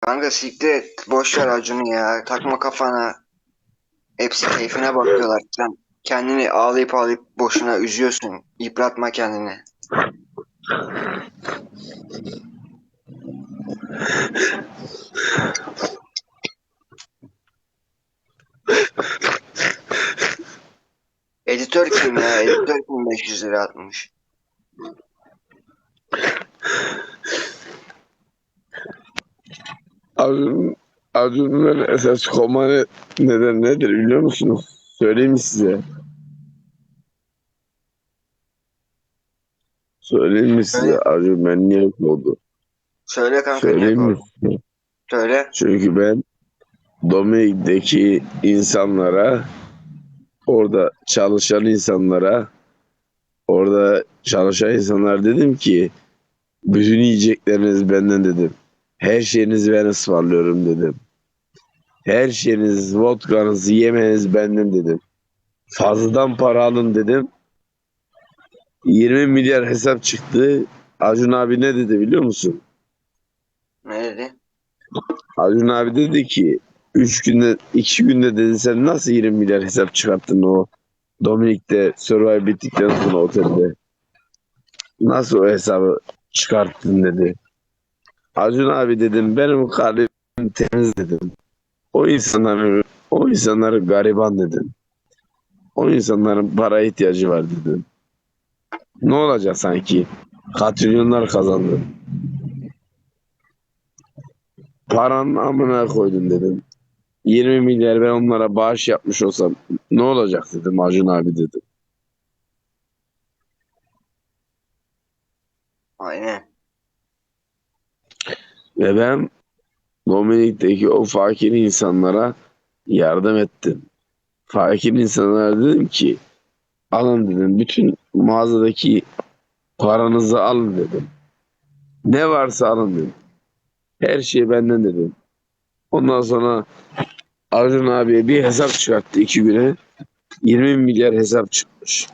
Kanka siktir et. Boş ver Acun'u ya. Takma kafana. Hepsi keyfine bakıyorlar. Sen kendini ağlayıp ağlayıp boşuna üzüyorsun. Yıpratma kendini. Editör kim ya? Editör kim 500 lira atmış? Acun, Acun'un esas ne- neden nedir biliyor musunuz? Söyleyeyim mi size? Söyleyeyim mi size ben niye oldu? Söyle kanka niye Söyleyeyim mi korktun? size? Söyle. Çünkü ben Dominik'teki insanlara orada çalışan insanlara orada çalışan insanlar dedim ki bütün yiyecekleriniz benden dedim. Her şeyinizi ben ısmarlıyorum dedim. Her şeyiniz, vodkanızı, yemeğiniz benden dedim. Fazladan para alın dedim. 20 milyar hesap çıktı. Acun abi ne dedi biliyor musun? Ne dedi? Acun abi dedi ki 3 günde 2 günde dedi sen nasıl 20 milyar hesap çıkarttın o Dominik'te Survivor bittikten sonra otelde. Nasıl o hesabı çıkarttın dedi. Acun abi dedim benim kalbim temiz dedim. O insanların o insanları gariban dedim. O insanların para ihtiyacı var dedim. Ne olacak sanki? Katrilyonlar kazandı. Paranın amına koydum dedim. 20 milyar ben onlara bağış yapmış olsam ne olacak dedim Acun abi dedim. Aynen. Ve ben Dominik'teki o fakir insanlara yardım ettim. Fakir insanlara dedim ki alın dedim bütün mağazadaki paranızı alın dedim. Ne varsa alın dedim. Her şey benden dedim. Ondan sonra Acun abiye bir hesap çıkarttı iki güne. 20 milyar hesap çıkmış.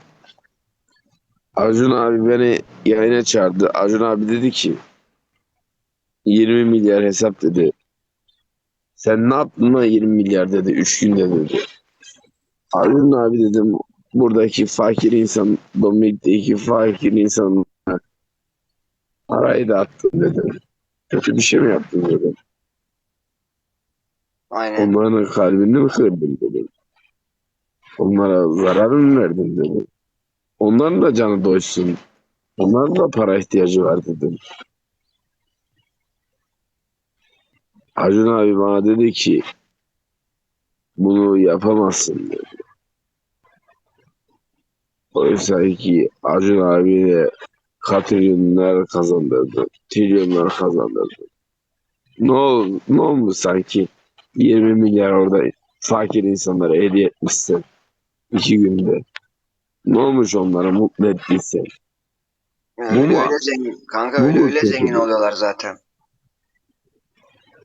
Acun abi beni yayına çağırdı. Acun abi dedi ki 20 milyar hesap dedi. Sen ne yaptın lan 20 milyar dedi. 3 günde dedi. Acun abi dedim buradaki fakir insan Dominik'teki fakir insan parayı da attım dedim. Kötü bir şey mi yaptın dedim. Aynen. Onların kalbini mi kırdın dedim. Onlara zarar mı verdin dedim. Onların da canı doysun. Onların da para ihtiyacı var dedim. Acun abi bana dedi ki bunu yapamazsın dedi. Oysa ki Acun abi de katrilyonlar kazandırdı. Trilyonlar kazandırdı. Ne, ol, ne olmuş sanki 20 milyar orada fakir insanlara hediye etmişsin iki günde. Ne olmuş onlara mutlu ettiysen. Yani Bu öyle, mu? öyle zengin. Kanka Bu öyle mu öyle zengin oluyorlar zaten.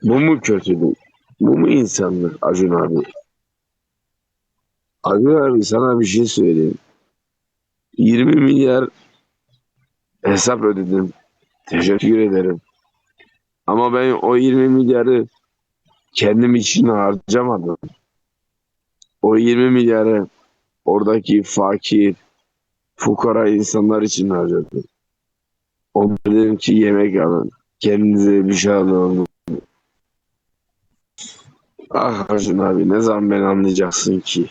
Bu mu kötülük? Bu mu insanlık Acun abi? Acun abi sana bir şey söyleyeyim. 20 milyar hesap ödedim. Teşekkür ederim. Ama ben o 20 milyarı kendim için harcamadım. O 20 milyarı oradaki fakir, fukara insanlar için harcadım. Onlara dedim ki yemek alın. Kendinize bir şey alın. Ah Acun abi ne zaman ben anlayacaksın ki?